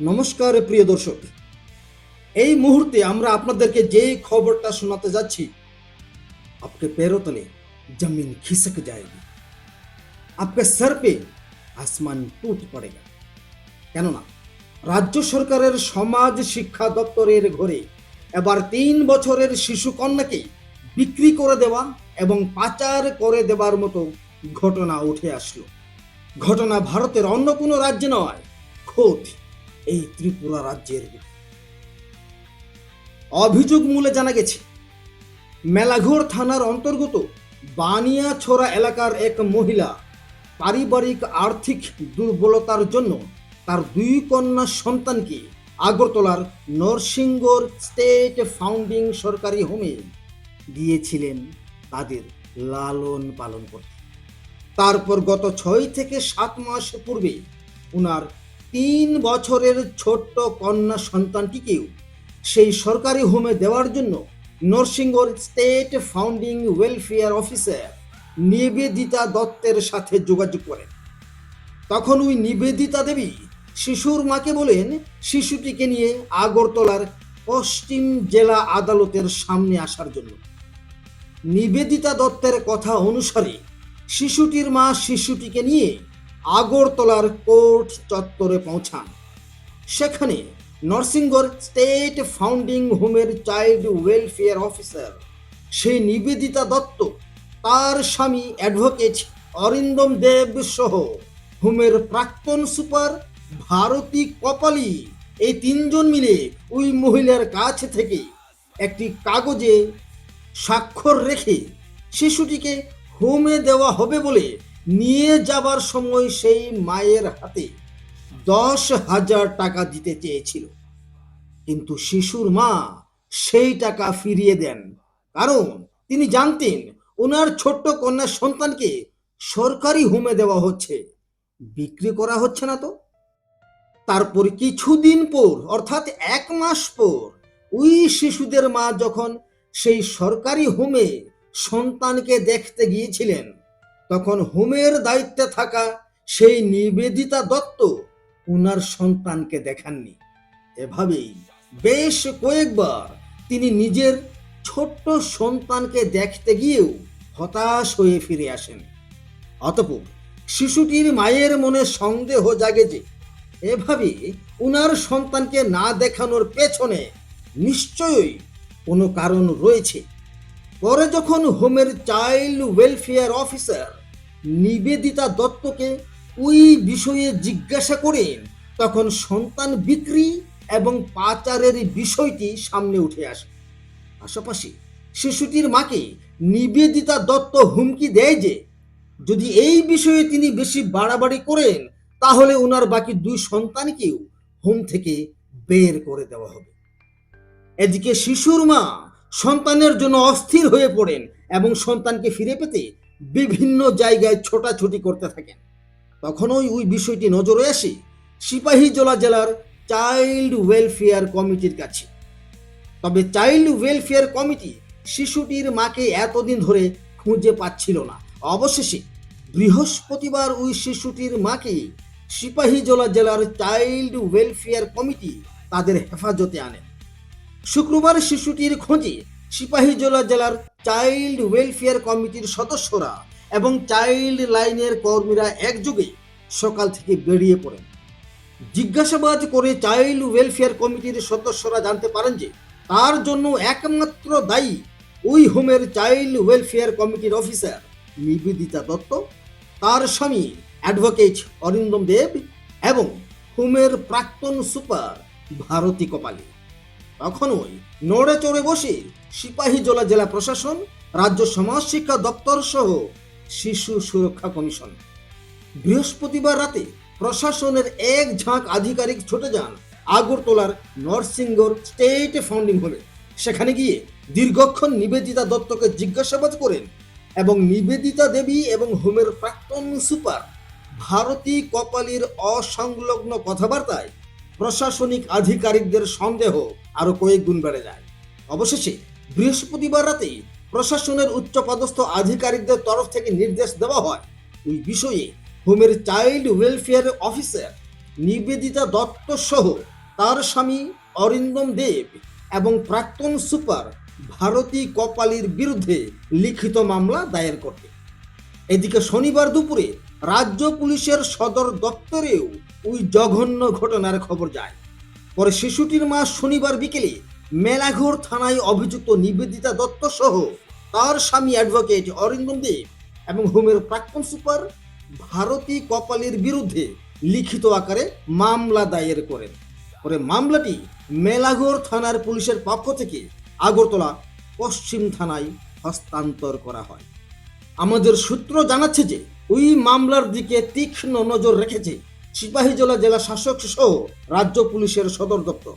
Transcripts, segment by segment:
নমস্কার প্রিয় দর্শক এই মুহূর্তে আমরা আপনাদেরকে যে খবরটা শোনাতে যাচ্ছি आपके पैरों तले जमीन खिसक जाएगी आपके सर पे আসমান টুট পড়েগা কেননা রাজ্য সরকারের সমাজ শিক্ষা দপ্তরের ঘরে এবার তিন বছরের শিশু কন্যাকে বিক্রি করে দেওয়া এবং পাচার করে দেবার মতো ঘটনা উঠে আসলো ঘটনা ভারতের অন্য কোনো রাজ্যে নয় খোদ এই ত্রিপুরা রাজ্যের অভিযোগ মূলে জানা গেছে, মেলাঘোর থানার অন্তর্গত বানিয়াছড়া এলাকার এক মহিলা পারিবারিক আর্থিক দুর্বলতার জন্য তার দুই কন্যা সন্তানকে আগরতলার নরসিংগর স্টেট ফাউন্ডিং সরকারি হোমে দিয়েছিলেন তাদের লালন পালন করতে। তারপর গত ছয় থেকে সাত মাস পূর্বে উনার তিন বছরের ছোট্ট কন্যা সন্তানটিকেও সেই সরকারি হোমে দেওয়ার জন্য Narsinghgarh state founding welfare officer Nibedita দত্তের সাথে যোগাযোগ করেন। তখন ওই নিবেদিতা দেবী শিশুর মাকে বলেন, শিশুটিকে নিয়ে আগরতলার পশ্চিম জেলা আদালতের সামনে আসার জন্য। নিবেদিতা দত্তের কথা অনুসারে শিশুটির মা শিশুটিকে নিয়ে আগরতলার কোর্ট চত্বরে পৌঁছান। সেখানে নরসিংগড় স্টেট ফাউন্ডিং হোমের চাইল্ড ওয়েলফেয়ার অফিসার সেই নিবেদিতা দত্ত, তার স্বামী অ্যাডভোকেট অরিন্দম দেব সহ হোমের প্রাক্তন সুপার ভারতী কপালি এই তিনজন মিলে ওই মহিলার কাছ থেকে একটি কাগজে স্বাক্ষর রেখে শিশুটিকে হোমে দেওয়া হবে বলে নিয়ে যাবার সময় সেই মায়ের হাতে দশ হাজার টাকা দিতে চেয়েছিল। কিন্তু শিশুর মা সেই টাকা ফিরিয়ে দেন। কারণ তিনি জানতেন ওনার ছোট্ট কন্যা সন্তানকে সরকারি হোমে দেওয়া হচ্ছে। বিক্রি করা হচ্ছে না তো। তারপর কিছুদিন পর, অর্থাৎ এক মাস পর, ওই শিশুদের মা যখন সেই সরকারি হোমে সন্তানকে দেখতে গিয়েছিলেন তখন হোমের দায়িত্বে থাকা সেই নিবেদিতা দত্ত উনার সন্তানকে দেখাননি। এভাবেই বেশ কয়েকবার তিনি নিজের ছোট্ট সন্তানকে দেখতে গিয়েও হতাশ হয়ে ফিরে আসেন। অতপর শিশুটির মায়ের মনে সন্দেহ জাগে যে, এভাবে উনার সন্তানকে না দেখানোর পেছনে নিশ্চয়ই কোনো কারণ রয়েছে। পরে যখন হোমের চাইল্ড ওয়েলফেয়ার অফিসার নিবেদিতা দত্তকে ওই বিষয়ে জিজ্ঞাসা করেন তখন সন্তান বিক্রি এবং পাচারের বিষয়টি সামনে উঠে আসে। পাশাপাশি শিশুটির মাকে নিবেদিতা দত্ত হুমকি দেয় যে, যদি এই বিষয়ে তিনি বেশি বাড়াবাড়ি করেন, তাহলে ওনার বাকি দুই সন্তানকেও হোম থেকে বের করে দেওয়া হবে। এদিকে শিশুর মা সন্তানের জন্য অস্থির হয়ে পড়েন এবং সন্তানকে ফিরে পেতে বিভিন্ন জায়গায় ছোটাছুটি করতে থাকেন। তখনই ওই বিষয়টি নজরে আসে সিপাহীজলা জেলার চাইল্ড ওয়েলফেয়ার কমিটির কাছে। তবে চাইল্ড ওয়েলফেয়ার কমিটি শিশুটির মাকে এতদিন ধরে খুঁজে পাচ্ছিল না। অবশেষে বৃহস্পতিবার ওই শিশুটির মাকে সিপাহীজলা জেলার চাইল্ড ওয়েলফেয়ার কমিটি তাদের হেফাজতে আনে। শুক্রবার শিশুটির খোঁজে সিপাহীজলা জেলার চাইল্ড ওয়েলফেয়ার কমিটির সদস্যরা এবং চাইল্ড লাইনের কর্মীরা একযোগে সকাল থেকে বেরিয়ে পড়েন। জিজ্ঞাসাবাদ করে চাইল্ড ওয়েলফেয়ার কমিটির সদস্যরা জানতে পারেন যে তার জন্য একমাত্র দায়ী ওই হোমের চাইল্ড ওয়েলফেয়ার কমিটির অফিসার নিবেদিতা দত্ত, তার স্বামী অ্যাডভোকেট অরিন্দম দেব এবং হোমের প্রাক্তন সুপার ভারতী কপালী। তখনই নড়ে চড়ে বসে সিপাহীজলা জেলা প্রশাসন, রাজ্য সমাজ শিক্ষা দপ্তর সহ শিশু সুরক্ষা কমিশন। বৃহস্পতিবার রাতে প্রশাসনের এক ঝাঁক আধিকারিক ছুটে যান আগরতলার নরসিংগর স্টেট ফাউন্ডিং হোমে সেখানে গিয়ে দীর্ঘক্ষণ নিবেদিতা দত্তকে জিজ্ঞাসাবাদ করেন এবং নিবেদিতা দেবী এবং হোমের প্রাক্তন সুপার ভারতী কপালীর অসংলগ্ন কথাবার্তায় প্রশাসনিক আধিকারিকদের সন্দেহ আরও কয়েক গুণ বেড়ে যায়। অবশেষে বৃহস্পতিবার রাতে প্রশাসনের উচ্চপদস্থ আধিকারিকদের তরফ থেকে নির্দেশ দেওয়া হয়, ওই বিষয়ে হোমের child welfare officer Nibedita Datta সহ তার স্বামী অরিন্দম দেব এবং প্রাক্তন সুপার ভারতী কপালির বিরুদ্ধে লিখিত মামলা দায়ের করবে। এদিকে শনিবার দুপুরে রাজ্য পুলিশের সদর দপ্তরেও ওই জঘন্য ঘটনার খবর যায়। পরে শিশুটির মা শনিবার বিকেলে মেলাঘর থানায় অভিযুক্ত নিবেদিতা দত্ত সহ তার স্বামী অ্যাডভোকেট অরিন্দম দেব এবং হোমের প্রাক্তন সুপার ভারতী কপালের বিরুদ্ধে লিখিত আকারে মামলা দায়ের করেন। পরে মামলাটি মেলাঘর থানার পুলিশের পক্ষ থেকে আগরতলা পশ্চিম থানায় হস্তান্তর করা হয়। আমাদের সূত্র জানাচ্ছে যে ওই মামলার দিকে তীক্ষ্ণ নজর রেখেছে সিপাহীজলা জেলা শাসক সহ রাজ্য পুলিশের সদর দপ্তর।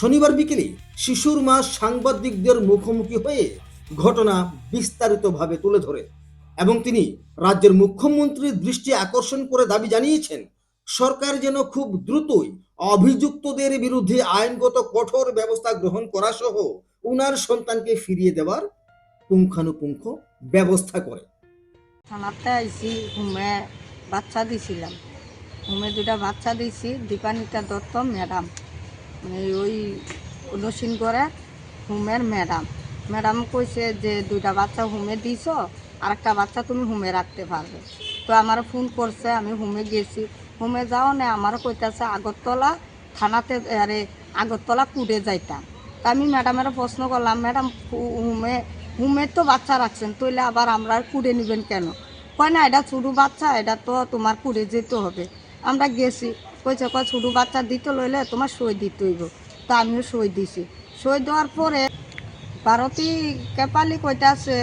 শনিবার বিকেলে শিশুর মা সাংবাদিকদের মুখোমুখি হয়ে ঘটনা বিস্তারিতভাবে তুলে ধরে এবং তিনি রাজ্যের মুখ্যমন্ত্রীর দৃষ্টি আকর্ষণ করে দাবি জানিয়েছেন, সরকার যেন খুব দ্রুতই অভিযুক্তদের বিরুদ্ধে আইনগত কঠোর ব্যবস্থা গ্রহণ করা সহ উনার সন্তানকে ফিরিয়ে দেওয়ার পুঙ্খানুপুঙ্খ ব্যবস্থা করে। থানাতে আইসি বাচ্চা দিছিলাম। হুমে দুটা বাচ্চা দিয়েছি, দীপানিতা দত্ত, ম্যাডাম। মানে ওই নসীন করে হুমের ম্যাডাম। ম্যাডাম কইছে যে, দুইটা বাচ্চা হোমে দিছ আর একটা বাচ্চা তুমি হোমে রাখতে পারবে। তো আমার ফোন করছে, আমি হোমে গেছি। হোমে যাও না আমারও কইতাছে, আগরতলা থানাতে, আরে, আগরতলা কুড়ে যাইতাম। তা আমি ম্যাডামের প্রশ্ন করলাম, ম্যাডাম হোমে হুমের তো বাচ্চা রাখছেন, তইলে আবার আমরা কুড়ে নেবেন কেন? কয়, না, এটা ছোটো বাচ্চা, এটা তো তোমার কুড়ে যেতে হবে। আমরা গেছি। কইছে, কয়, ছোটো বাচ্চা দিতে লইলে তোমার সই দিতে হইব। তো আমিও সই দিছি। সই দেওয়ার পরে ভারতী কেপালি কইতাছে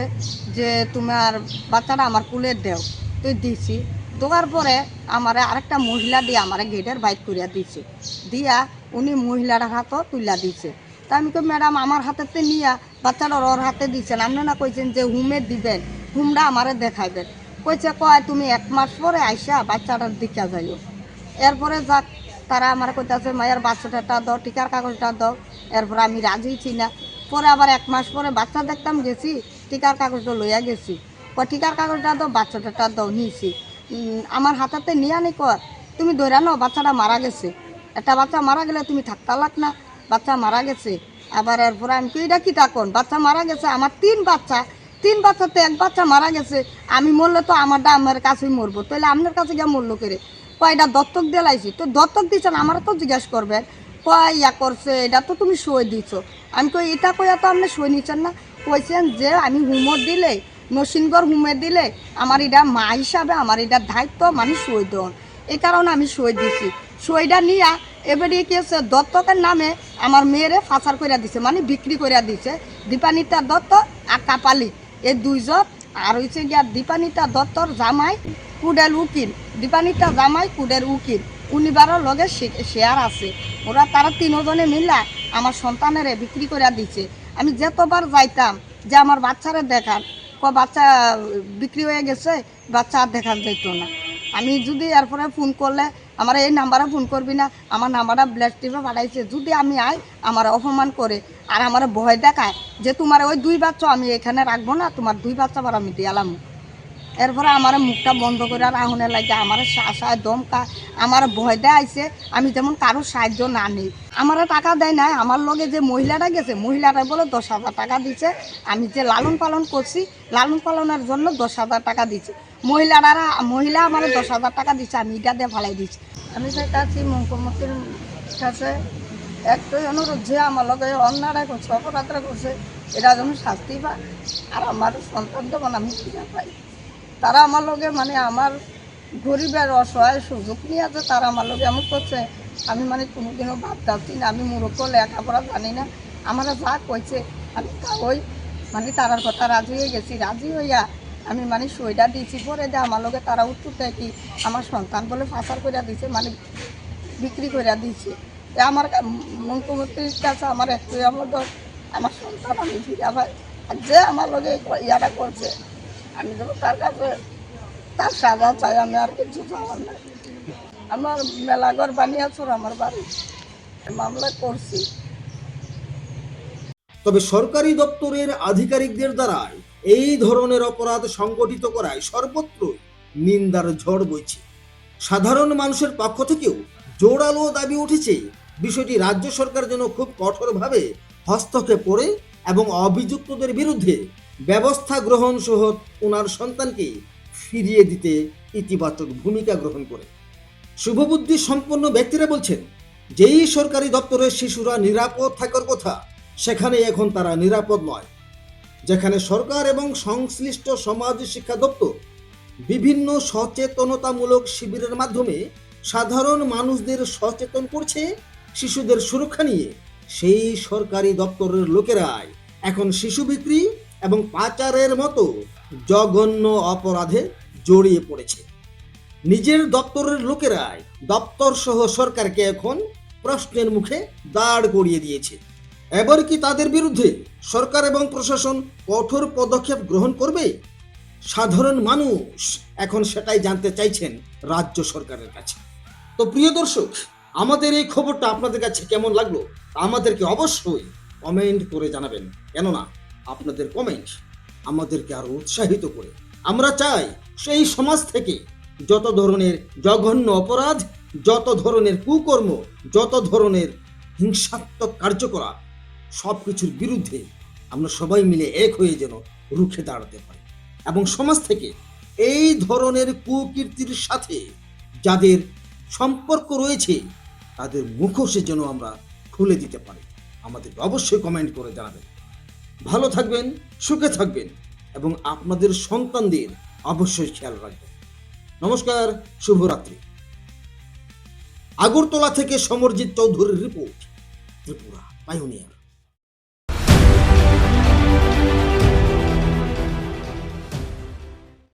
যে, তোমার বাচ্চাটা আমার কুলে দেও। তুই দিছি। দেওয়ার পরে আমারে আরেকটা মহিলা দিয়ে আমারে গেটের বাইক করিয়া দিছে। দিয়া উনি মহিলার হাতও তুইলা দিছে। তা আমি কই, ম্যাডাম, আমার হাতেতে নিয়া বাচ্চাটা ওর হাতে দিচ্ছেন আপনি না কইছেন যে, হুমে দিবেন। হুমটা আমারে দেখাইবেন। কইছে, কয়, তুমি এক মাস পরে আইসা বাচ্চাটার দিকা যাইও। এরপরে যাক, তারা আমার কইতাছে, মায়ের বাচ্চাটা দাও, টিকার কাগজটা দাও। এরপরে আমি রাজি ছি না। পরে আবার এক মাস পরে বাচ্চা দেখতাম গেছি, টিকার কাগজটা লইয়া গেছি। কয়, টিকার কাগজটা দাও, বাচ্চাটা দাও নিয়েছি আমার হাতাতে নিয়ে আনি কর তুমি ধরে বাচ্চাটা মারা গেছে। একটা বাচ্চা মারা গেলে তুমি থাকতে লাগ না, বাচ্চা মারা গেছে। আবার এরপরে আমি কি এটা কি থাকুন বাচ্চা মারা গেছে, আমার তিন বাচ্চা। তিন বাচ্চাতে এক বাচ্চা মারা গেছে, আমি মরলে তো আমারটা আমার কাছেই মরবো। তাহলে আপনার কাছে গিয়ে মরলো করে কয়টা দত্তক দিয়ে তো দত্তক দিচ্ছেন আমার তো জিজ্ঞাসা করবেন কয়, ইয়া করছে, এটা তো তুমি সই দিছো। আমি কই, এটা কইয়া তো আপনি সই নিচ্ছেন না। কইছেন যে আমি হুমর দিলে নসিনগর হুমে দিলে, আমার এটা মা হিসাবে, আমার এটা দায়িত্ব মানে সই দেন এই কারণে আমি সই দিছি। সইটা নিয়া এবারে কি হচ্ছে দত্তকের নামে আমার মেয়েরে ফাঁসার কইরা দিছে মানে বিক্রি কইরা দিছে। দীপানিতা দত্ত আর কাপালি। এই দুইজন আর হচ্ছে গিয়া দীপানিতা দত্তর জামাই, কুডেল উকিল। দীপানিতা জামাই কুডের উকিল। উনিবারও লগে শেয়ার আছে। ওরা তারা তিনজনে মিলা আমার সন্তানের বিক্রি করে দিছে। আমি যতবার যাইতাম যে আমার বাচ্চারে দেখান ক বাচ্চা বিক্রি হয়ে গেছে, বাচ্চা আর দেখান যাইতো না। আমি যদি এরপরে ফোন করলে আমার এই নাম্বারে ফোন করবি না, আমার নাম্বারটা ব্ল্যাক টিপে পাঠাইছে। যদি আমি আই, আমার অপমান করে, আর আমার ভয় দেখায় যে তোমার ওই দুই বাচ্চা আমি এখানে রাখব না, তোমার দুই বাচ্চা আবার আমি দিয়ালাম এরপরে আমার মুখটা বন্ধ করে আর আহুনে লাগে আমার শাসায় দমকা, আমার ভয় দেয় আইছে আমি যেমন কারও সাহায্য না নেই। আমার টাকা দেয় না আমার লগে যে মহিলাটা গেছে, মহিলাটা বলে দশ হাজার টাকা দিছে। আমি যে লালন পালন করছি, লালন পালনের জন্য দশ হাজার টাকা দিছে। মহিলারা মহিলা আমার দশ হাজার টাকা দিছে, আমি এটা দিয়ে ফালাই দিচ্ছি আমি চাইতাছি মুখ্যমন্ত্রীর কাছে একটাই অনুরোধ যে আমার লগে অন্যায় করছে অপরাধরা করছে এটা যেন শাস্তি পায়। আর আমার সন্তান যেমন আমি পাই? তারা আমার লগে মানে আমার গরিবের অসহায় সুযোগ নিয়ে আছে তারা আমার লগে এমন করছে, আমি মানে কোনোদিনও ভাব দাচ্ছি না আমি মূর্খ, লেখাপড়া জানি না। আমার যা কইছে, আমি তা ওই মানে তারার কথা রাজি হয়ে গেছি। রাজি হইয়া আমি মানে সইটা দিয়েছি পরে যে আমার লগে তারা উত্তর দেয় কি, আমার সন্তান বলে ফাঁসার করে দিছে মানে বিক্রি করে দিয়েছে এ আমার মুখ্যমন্ত্রীর কাছে আমার একটু আমার সন্তান আমি ফিরে আর যে আমার এই ইয়াটা করছে আমি যখন তার কাছে তার সাজা চাই, আমি আর কিছু চাওয়ার না আমার মেলাঘর বানিয়েছোর আমার বাড়ি। মামলা করছি। তবে সরকারি দপ্তরের আধিকারিকদের দ্বারা এই ধরনের অপরাধ সংগঠিত করায় সর্বত্র নিন্দার ঝড় বইছে। সাধারণ মানুষের পক্ষ থেকেও জোরালো দাবি উঠেছে, বিষয়টি রাজ্য সরকার যেন খুব কঠোরভাবে হস্তক্ষেপ করে এবং অভিযুক্তদের বিরুদ্ধে ব্যবস্থা গ্রহণ সহ ওনার সন্তানকে ফিরিয়ে দিতে ইতিবাচক ভূমিকা গ্রহণ করে। শুভবুদ্ধি সম্পন্ন ব্যক্তিরা বলছেন, যেই সরকারি দপ্তরের শিশুরা নিরাপদ থাকার কথা, সেখানে এখন তারা নিরাপদ নয়। যেখানে সরকার এবং সংশ্লিষ্ট সমাজ শিক্ষা দপ্তর বিভিন্ন সচেতনতামূলক শিবিরের মাধ্যমে সাধারণ মানুষদের সচেতন করছে, শিশুদের সুরক্ষা নিয়ে, সেই সরকারি দপ্তরের লোকেরাই। এখন শিশু বিক্রি এবং পাচারের মতো জঘন্য অপরাধে জড়িয়ে পড়েছে। নিজের দপ্তরের লোকেরাই দপ্তর সহ সরকারকে এখন প্রশ্নের মুখে দাঁড় করিয়ে দিয়েছে। এবার কি তাদের বিরুদ্ধে সরকার এবং প্রশাসন কঠোর পদক্ষেপ গ্রহণ করবে? সাধারণ মানুষ এখন সেটাই জানতে চাইছেন রাজ্য সরকারের কাছে। তো প্রিয় দর্শক, আমাদের এই খবরটা আপনাদের কাছে কেমন লাগল? আমাদেরকে অবশ্যই কমেন্ট করে জানাবেন। কেননা আপনাদের কমেন্ট আমাদেরকে আরও উৎসাহিত করে। আমরা চাই সেই সমাজ থেকে যত ধরনের জঘন্য অপরাধ, যত ধরনের কুকর্ম, যত ধরনের হিংসাত্মক কার্যকলাপ সব কিছুর বিরুদ্ধে আমরা সবাই মিলে এক হয়ে যেন রুখে দাঁড়াতে পারি। এবং সমাজ থেকে এই ধরনের কুকীর্তির সাথে যাদের সম্পর্ক রয়েছে, তাদের মুখোশে যেন আমরা খুলে দিতে পারি। আমাদের অবশ্যই কমেন্ট করে জানাবেন। ভালো থাকবেন, সুখে থাকবেন এবং আপনাদের সন্তানদের অবশ্যই খেয়াল রাখবেন। নমস্কার, শুভরাত্রি। আগরতলা থেকে সমরজিৎ চৌধুরীর রিপোর্ট, ত্রিপুরা, পাইওনিয়ার।